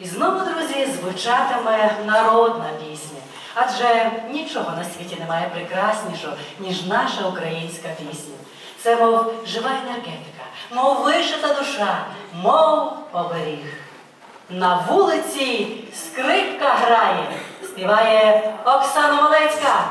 І знову, друзі, звучатиме народна пісня. Адже нічого на світі немає прекраснішого, ніж наша українська пісня. Це мов жива енергетика, мов вишита душа, мов оберіг. На вулиці скрипка грає, співає Оксана Малецька.